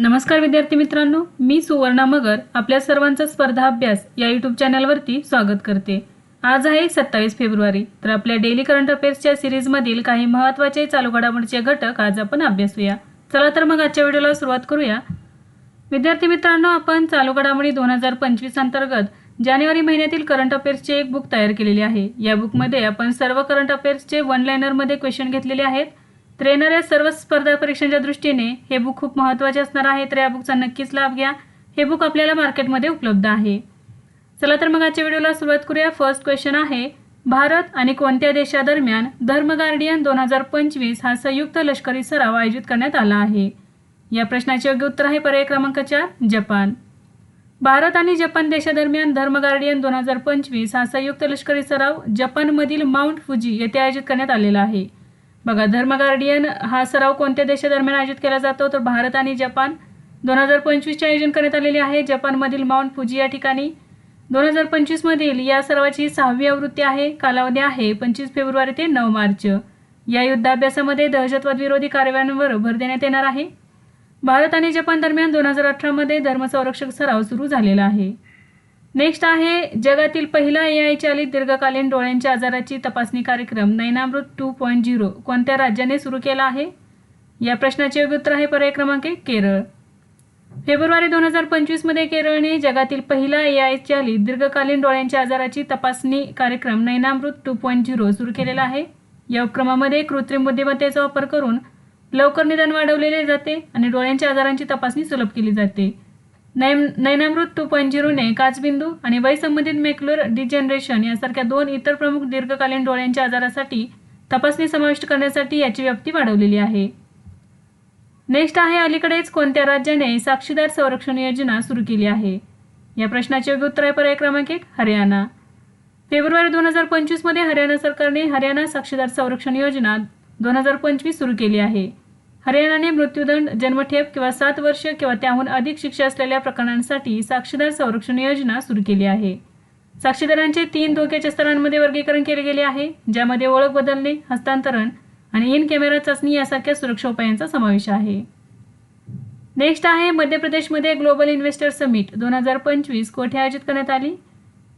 नमस्कार विद्यार्थी मित्रांनो मी सुवर्णा मगर आपल्या सर्वांचा स्पर्धा अभ्यास या यूट्यूब चॅनलवरती स्वागत करते. आज आहे सत्तावीस फेब्रुवारी तर आपल्या डेली करंट अफेअर्सच्या सिरीजमधील काही महत्त्वाचे चालू घडामोडीचे घटक आज आपण अभ्यासूया. चला तर मग आजच्या व्हिडिओला सुरुवात करूया. विद्यार्थी मित्रांनो आपण चालू घडामोडी दोन हजार पंचवीस अंतर्गत जानेवारी महिन्यातील करंट अफेअर्सचे एक बुक तयार केलेले आहे. या बुकमध्ये आपण सर्व करंट अफेअर्सचे वन लायनरमध्ये क्वेश्चन घेतलेले आहेत. तर येणाऱ्या सर्व स्पर्धा परीक्षांच्या दृष्टीने हे बुक खूप महत्त्वाचे असणार आहे. तर या बुकचा नक्कीच लाभ घ्या. हे बुक आपल्याला मार्केटमध्ये उपलब्ध आहे. चला तर मग आजच्या व्हिडिओला सुरुवात करूया. फर्स्ट क्वेश्चन आहे भारत आणि कोणत्या देशादरम्यान धर्म गार्डियन दोन हजार पंचवीस हा संयुक्त लष्करी सराव आयोजित करण्यात आला आहे? या प्रश्नाचे योग्य उत्तर आहे पर्याय क्रमांक चार जपान. भारत आणि जपान देशादरम्यान धर्म गार्डियन दोन हजार पंचवीस हा संयुक्त लष्करी सराव जपानमधील माउंट फुजी येथे आयोजित करण्यात आलेला आहे. बघा धर्म गार्डियन हा सराव कोणत्या देशादरम्यान आयोजित केला जातो? तर भारत आणि जपान. दोन हजार पंचवीसचे आयोजन करण्यात आलेले आहे. जपानमधील माउंट फुजी या ठिकाणी. दोन हजार पंचवीसमधील या सरावाची सहावी आवृत्ती आहे कालावधी आहे पंचवीस फेब्रुवारी ते नऊ मार्च. या युद्धाभ्यासामध्ये दहशतवाद विरोधी कारवायांवर भर देण्यात येणार आहे. भारत आणि जपान दरम्यान दोन हजार अठरामध्ये धर्मसंरक्षक सराव सुरू झालेला आहे. नेक्स्ट आहे जगातील पहिला ए आय चालित दीर्घकालीन डोळ्यांच्या आजाराची तपासणी कार्यक्रम नैनामृत टू पॉईंट झिरो कोणत्या राज्याने सुरू केला आहे? या प्रश्नाचे योग्य उत्तर आहे पर्याय क्रमांक एक केरळ. फेब्रुवारी दोन हजार पंचवीसमध्ये केरळने जगातील पहिला ए आय चालित दीर्घकालीन डोळ्यांच्या आजाराची तपासणी कार्यक्रम नैनामृत टू पॉईंट झिरो सुरू केलेला आहे. या उपक्रमामध्ये कृत्रिम बुद्धिमत्तेचा वापर करून लवकर निदान वाढवलेले जाते आणि डोळ्यांच्या आजारांची तपासणी सुलभ केली जाते. नैम नैनामृत पंजिरुने झिरोने काचबिंदू आणि वयसंबंधित मेक्युलर डिजनरेशन यासारख्या दोन इतर प्रमुख दीर्घकालीन डोळ्यांच्या आजारासाठी तपासणी समाविष्ट करण्यासाठी याची व्याप्ती वाढवलेली आहे. नेक्स्ट आहे अलीकडेच कोणत्या राज्याने साक्षीदार संरक्षण योजना सुरू केली आहे? या प्रश्नाचे योग्य उत्तर आहे पर्याय क्रमांक एक हरियाणा. फेब्रुवारी दोन हजार पंचवीसमध्ये हरियाणा सरकारने हरियाणा साक्षीदार संरक्षण योजना दोन हजार पंचवीस सुरू केली आहे. हरियाणाने मृत्यूदंड जन्मठेप किंवा सात वर्ष किंवा त्याहून अधिक शिक्षा असलेल्या प्रकरणांसाठी साक्षीदार संरक्षण योजना सुरू केली आहे. साक्षीदारांचे तीन धोक्याच्या स्तरांमध्ये वर्गीकरण केले गेले आहे ज्यामध्ये ओळख बदलणे हस्तांतरण आणि इन कॅमेरा चाचणी यासारख्या सुरक्षा उपायांचा समावेश आहे. नेक्स्ट आहे मध्य प्रदेशमध्ये ग्लोबल इन्व्हेस्टर समिट दोन हजार पंचवीस कोठे आयोजित करण्यात आली?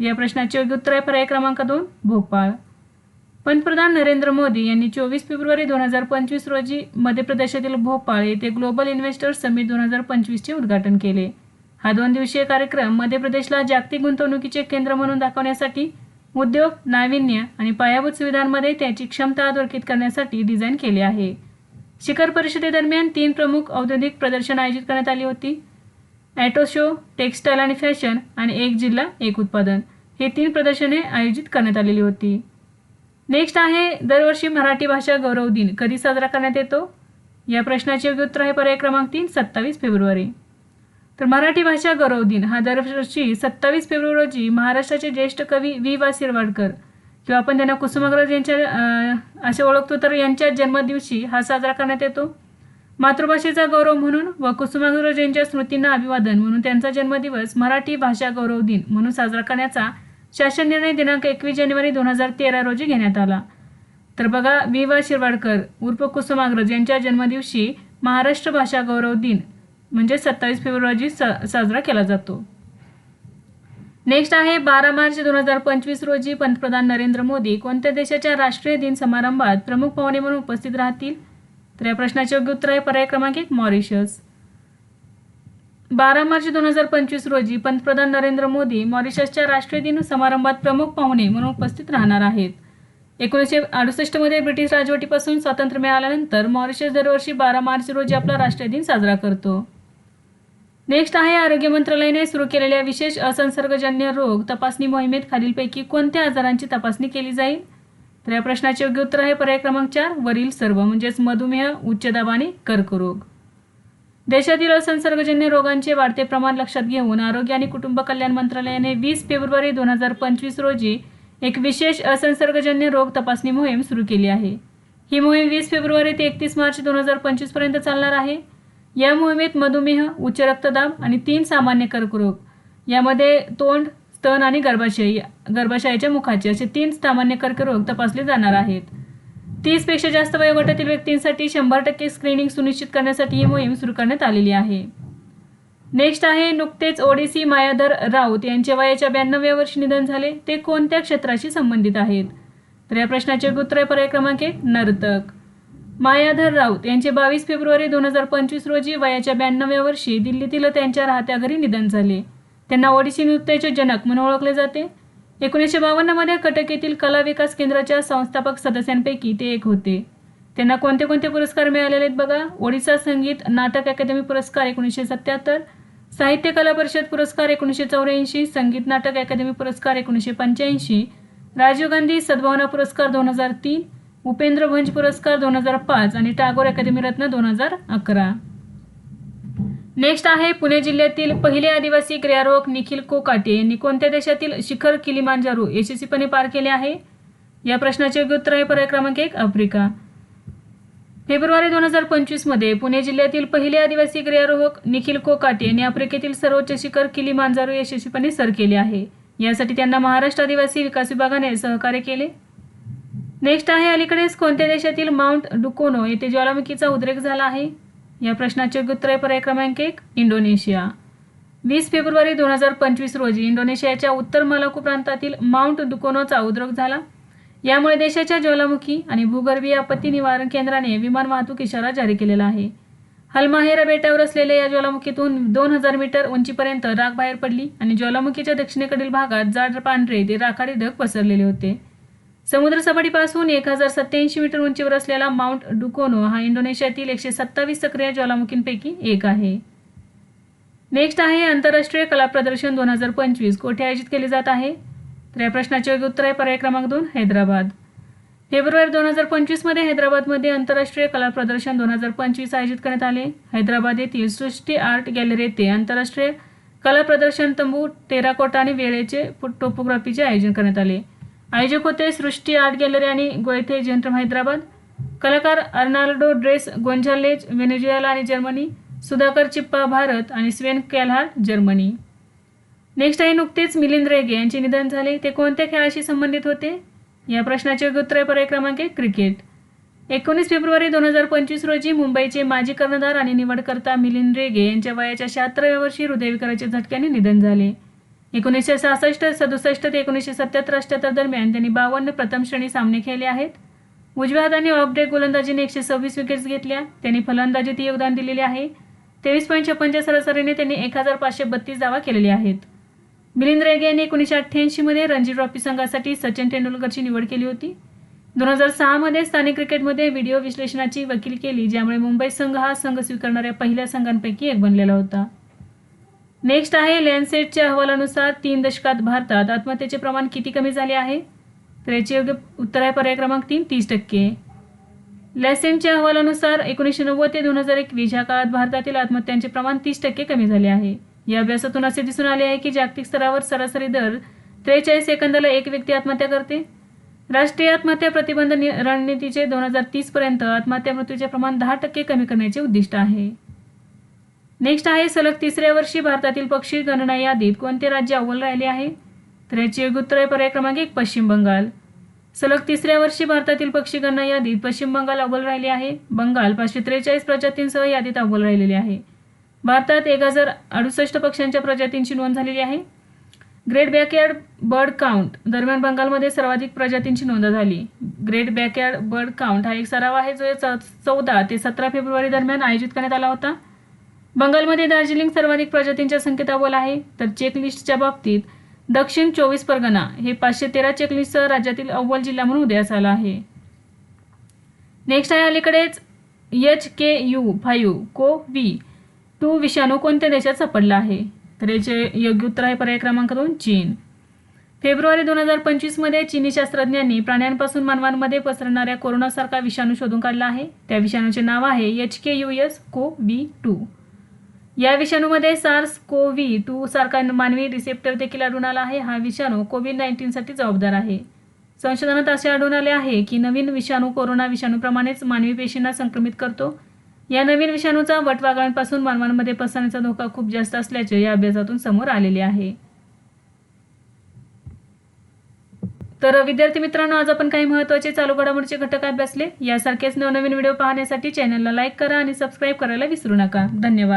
या प्रश्नाचे योग्य उत्तर आहे पर्याय क्रमांक दोन भोपाळ. पंतप्रधान नरेंद्र मोदी यांनी चोवीस फेब्रुवारी दोन हजार पंचवीस रोजी मध्य प्रदेशातील भोपाळ येथे ग्लोबल इन्व्हेस्टर्स समिट दोन हजार पंचवीसचे उद्घाटन केले. हा दोन दिवसीय कार्यक्रम मध्य प्रदेशला जागतिक गुंतवणुकीचे केंद्र म्हणून दाखवण्यासाठी उद्योग नाविन्य आणि पायाभूत सुविधांमध्ये त्याची क्षमता अधोरेखित करण्यासाठी डिझाईन केले आहे. शिखर परिषदेदरम्यान तीन प्रमुख औद्योगिक प्रदर्शन आयोजित करण्यात आली होती. ॲटो शो टेक्स्टाईल आणि फॅशन आणि एक जिल्हा एक उत्पादन हे तीन प्रदर्शने आयोजित करण्यात आलेली होती. नेक्स्ट आहे दरवर्षी मराठी भाषा गौरव दिन. कधी साजरा करण्यात येतो? या प्रश्नाचे योग्य उत्तर आहे पर्याय क्रमांक तीन सत्तावीस फेब्रुवारी. तर मराठी भाषा गौरव दिन हा दरवर्षी सत्तावीस फेब्रुवारी रोजी महाराष्ट्राचे ज्येष्ठ कवी वि वा शिरवाडकर किंवा आपण त्यांना कुसुमाग्रज यांच्या असे ओळखतो तर यांच्या जन्मदिवशी हा साजरा करण्यात येतो. मातृभाषेचा गौरव म्हणून व कुसुमाग्रज यांच्या स्मृतींना अभिवादन म्हणून त्यांचा जन्मदिवस मराठी भाषा गौरव दिन म्हणून साजरा करण्याचा शासन निर्णय दिनांक एकवीस जानेवारी दोन हजार तेरा रोजी घेण्यात आला. तर बघा वि वा. शिरवाडकर उर्फ कुसुमाग्रज यांच्या जन्मदिवशी महाराष्ट्र भाषा गौरव दिन म्हणजे सत्तावीस फेब्रुवारी सा साजरा केला जातो. नेक्स्ट आहे बारा मार्च दोन हजार पंचवीस रोजी पंतप्रधान नरेंद्र मोदी कोणत्या देशाच्या राष्ट्रीय दिन समारंभात प्रमुख पाहुणे म्हणून उपस्थित राहतील? तर या प्रश्नाचे योग्य उत्तर आहे पर्याय क्रमांक एक मॉरिशस. बारा मार्च दोन हजार पंचवीस रोजी पंतप्रधान नरेंद्र मोदी मॉरिशसच्या राष्ट्रीय दिन समारंभात प्रमुख पाहुणे म्हणून उपस्थित राहणार आहेत. एकोणीसशे अडुसष्टमध्ये ब्रिटिश राजवटीपासून स्वातंत्र्य मिळाल्यानंतर मॉरिशस दरवर्षी बारा मार्च रोजी आपला राष्ट्रीय दिन साजरा करतो. नेक्स्ट आहे आरोग्य मंत्रालयाने सुरू केलेल्या विशेष असंसर्गजन्य रोग तपासणी मोहिमेत खालीलपैकी कोणत्या आजारांची तपासणी केली जाईल? तर या प्रश्नाचे योग्य उत्तर आहे पर्याय क्रमांक चार वरील सर्व म्हणजेच मधुमेह उच्च दाब आणि कर्करोग. देशातील असंसर्गजन्य रोगांचे वाढते प्रमाण लक्षात घेऊन आरोग्य आणि कुटुंब कल्याण मंत्रालयाने वीस फेब्रुवारी दोन हजार पंचवीस रोजी एक विशेष असंसर्गजन्य रोग तपासणी मोहीम सुरू केली आहे. ही मोहीम वीस फेब्रुवारी ते एकतीस मार्च दोन हजार पंचवीसपर्यंत चालणार आहे. या मोहिमेत मधुमेह उच्च रक्तदाब आणि तीन सामान्य कर्करोग यामध्ये तोंड स्तन आणि गर्भाशय गर्भाशयाच्या मुखाचे असे तीन सामान्य कर्करोग तपासले जाणार आहेत. तीसपेक्षा जास्त वयोगटातील व्यक्तींसाठी शंभर टक्के स्क्रीनिंग सुनिश्चित करण्यासाठी ही मोहीम सुरू करण्यात आलेली आहे. नेक्स्ट आहे नुकतेच ओडिसी मायाधर राऊत यांचे वयाच्या ब्याण्णव्या वर्षी निधन झाले. ते कोणत्या क्षेत्राशी संबंधित आहेत? तर या प्रश्नाचे उत्तर आहे पर्याय क्रमांक एक नर्तक. मायाधर राऊत यांचे बावीस फेब्रुवारी दोन हजार पंचवीस रोजी वयाच्या ब्याण्णव्या वर्षी दिल्लीतील त्यांच्या राहत्या घरी निधन झाले. त्यांना ओडिसी नृत्याचे जनक म्हणून ओळखले जाते. एकोणीसशे बावन्नमध्ये कटक येथील कला विकास केंद्राच्या संस्थापक सदस्यांपैकी ते एक होते. त्यांना कोणते कोणते पुरस्कार मिळालेले आहेत बघा? ओडिसा संगीत नाटक अकादमी पुरस्कार एकोणीसशे सत्याहत्तर साहित्य कला परिषद पुरस्कार एकोणीसशे चौऱ्याऐंशी संगीत नाटक अकादमी पुरस्कार एकोणीसशे पंच्याऐंशी राजीव गांधी सद्भावना पुरस्कार दोन हजार तीन उपेंद्र भंज पुरस्कार दोन हजार पाच आणि टागोर अकादमी रत्न दोन हजार अकरा. नेक्स्ट आहे पुणे जिल्ह्यातील पहिले आदिवासी क्रियारोहक निखिल कोकाटे यांनी कोणत्या देशातील शिखर किलिमांजारो यशस्वीपणे पार केले आहे? या प्रश्नाचे उत्तर आहे पर्याय क्रमांक एक आफ्रिका. फेब्रुवारी दोन हजार पंचवीसमध्ये पुणे जिल्ह्यातील पहिले आदिवासी क्रियारोहक निखिल कोकाटे यांनी आफ्रिकेतील सर्वोच्च शिखर किलिमांजारो यशस्वीपणे सर केले आहे. यासाठी त्यांना महाराष्ट्र आदिवासी विकास विभागाने सहकार्य केले. नेक्स्ट आहे अलीकडेच कोणत्या देशातील माउंट डुकोनो येथे ज्वालामुखीचा उद्रेक झाला आहे? या प्रश्नाचे उत्तर आहे पर्याय क्रमांक एक इंडोनेशिया. वीस फेब्रुवारी दोन हजार पंचवीस रोजी इंडोनेशियाच्या उत्तर मालाकू प्रांतातील माउंट दुकोनोचा उद्रेक झाला. यामुळे देशाच्या ज्वालामुखी आणि भूगर्भीय आपत्ती निवारण केंद्राने विमान वाहतूक इशारा जारी केलेला आहे. हलमाहेरा बेटावर असलेल्या या ज्वालामुखीतून दोन हजार मीटर उंचीपर्यंत राख बाहेर पडली आणि ज्वालामुखीच्या दक्षिणेकडील भागात जाड पांढरे ते राखाडी ढग पसरलेले होते. समुद्रसपाटीपासून एक हजार सत्याऐंशी मीटर उंचीवर असलेला माउंट डुकोनो हा इंडोनेशियातील एकशे सत्तावीस सक्रिय ज्वालामुखींपैकी एक आहे. नेक्स्ट आहे आंतरराष्ट्रीय कला प्रदर्शन दोन हजार पंचवीस. कोठे आयोजित केले जात आहे? तर या प्रश्नाचे योग्य उत्तर आहे पर्याय क्रमांक दोन हैदराबाद. फेब्रुवारी दोन हजार पंचवीसमध्ये हैदराबादमध्ये आंतरराष्ट्रीय कला प्रदर्शन दोन हजार पंचवीस आयोजित करण्यात आले. हैदराबाद येथील सृष्टी आर्ट गॅलरी येथे आंतरराष्ट्रीय कला प्रदर्शन तंबू टेराकोटा आणि वेळेचे टोपोग्राफीचे आयोजन करण्यात आले. आयोजक होते सृष्टी आर्ट गॅलरी आणि गोयथे जंत्रम हैदराबाद. कलाकार अर्नाल्डो ड्रेस गोंझालेज व्हेनेझुएला आणि जर्मनी सुधाकर चिप्पा भारत आणि स्वेन कॅलहार्ट जर्मनी. नेक्स्ट आहे नुकतेच मिलिंद रेगे यांचे निधन झाले. ते कोणत्या खेळाशी संबंधित होते? या प्रश्नाचे उत्तर आहे पर्याय क्रमांक क्रिकेट. एकोणीस फेब्रुवारी दोन हजार पंचवीस रोजी मुंबईचे माजी कर्णधार आणि निवडकर्ता मिलिंद रेगे यांच्या वयाच्या शहात्तराव्या वर्षी हृदयविकाराच्या झटक्याने निधन झाले. एकोणीसशे सहासष्ट सदुसष्ट ते एकोणीसशे सत्याहत्तर अठ्ठ्याहत्तर दरम्यान त्यांनी बावन्न प्रथम श्रेणी सामने खेळले आहेत. उजव्या हाताने ऑफब्रेक गोलंदाजीने एकशे सव्वीस विकेट्स घेतल्या. त्यांनी फलंदाजीत योगदान दिलेले आहे. तेवीस पॉईंट छप्पनच्या सरासरीने त्यांनी एक हजार पाचशे बत्तीस धावा केलेल्या आहेत. मिलिंद रेगे यांनी एकोणीसशे अठ्ठ्याऐंशीमध्ये रणजी ट्रॉफी संघासाठी सचिन तेंडुलकरची निवड केली होती. दोन हजार सहामध्ये स्थानिक क्रिकेटमध्ये व्हिडिओ विश्लेषणाची वकील केली ज्यामुळे मुंबई संघ हा संघ स्वीकारणाऱ्या पहिल्या संघांपैकी एक बनलेला होता. नेक्स्ट आहे लॅन्सेटच्या अहवालानुसार तीन दशकात भारतात आत्महत्येचे प्रमाण किती कमी झाले आहे? तर याचे योग्य उत्तर आहे पर्याय क्रमांक तीन तीस टक्के. लॅसेनच्या अहवालानुसार एकोणीसशे नव्वद ते दोन हजार एकवीस या काळात भारतातील आत्महत्यांचे प्रमाण तीस टक्के कमी झाले आहे. या अभ्यासातून असे दिसून आले आहे की जागतिक स्तरावर सरासरी दर त्रेचाळीस सेकंदाला एक व्यक्ती आत्महत्या करते. राष्ट्रीय आत्महत्या प्रतिबंध नि- रणनीतीचे दोन हजार तीसपर्यंत आत्महत्या मृत्यूचे प्रमाण दहा टक्के कमी करण्याचे उद्दिष्ट आहे. नेक्स्ट आहे सलग तिसऱ्या वर्षी भारतातील पक्षी गणना यादीत कोणते राज्य अव्वल राहिले आहे? तर याचे उत्तर आहे पर्याय क्रमांक एक पश्चिम बंगाल. सलग तिसऱ्या वर्षी भारतातील पक्षी गणना यादीत पश्चिम बंगाल अव्वल राहिले आहे. बंगाल पाचशे त्रेचाळीस प्रजातींसह यादीत अव्वल राहिलेले आहे. भारतात एक हजार अडुसष्ट पक्ष्यांच्या प्रजातींची नोंद झालेली आहे. ग्रेट बॅकयार्ड बर्ड काउंट दरम्यान बंगालमध्ये सर्वाधिक प्रजातींची नोंद झाली. ग्रेट बॅकयार्ड बर्ड काउंट हा एक सराव आहे जो चौ- चौदा ते सतरा फेब्रुवारी दरम्यान आयोजित करण्यात आला होता. बंगालमध्ये दार्जिलिंग सर्वाधिक प्रजातींच्या संख्येत अव्वल आहे. तर चेकलिस्टच्या बाबतीत दक्षिण चोवीस परगणा हे पाचशे तेरा चेकलिस्टसह राज्यातील अव्वल जिल्हा म्हणून उदयास आला आहे. नेक्स्ट आहे अलीकडेच H K U five co V two विषाणू कोणत्या देशात सापडला आहे? तर याचे योग्य उत्तर आहे पर्याय क्रमांक दोन चीन. फेब्रुवारी दोन हजार पंचवीसमध्ये चीनी शास्त्रज्ञांनी प्राण्यांपासून मानवांमध्ये पसरणाऱ्या कोरोनासारखा विषाणू शोधून काढला आहे. त्या विषाणूचे नाव आहे H K U S co V two. या विषाणूमध्ये सार्स कोव्ही टू सारखा मानवी रिसेप्टर देखील आढळून आला आहे. हा विषाणू कोविड नाईन्टीनसाठी जबाबदार आहे. संशोधनात असे आढळून आले आहे की नवीन विषाणू कोरोना विषाणूप्रमाणेच मानवी पेशींना संक्रमित करतो. या नवीन विषाणूचा वटवागळांपासून मानवांमध्ये पसरण्याचा धोका खूप जास्त असल्याचे या अभ्यासातून समोर आलेले आहे. तर विद्यार्थी मित्रांनो आज आपण काही महत्त्वाचे चालू घडामोडीचे घटक अभ्यासले. यासारखेच नवनवीन व्हिडिओ पाहण्यासाठी चॅनलला लाईक करा आणि सबस्क्राईब करायला विसरू नका. धन्यवाद.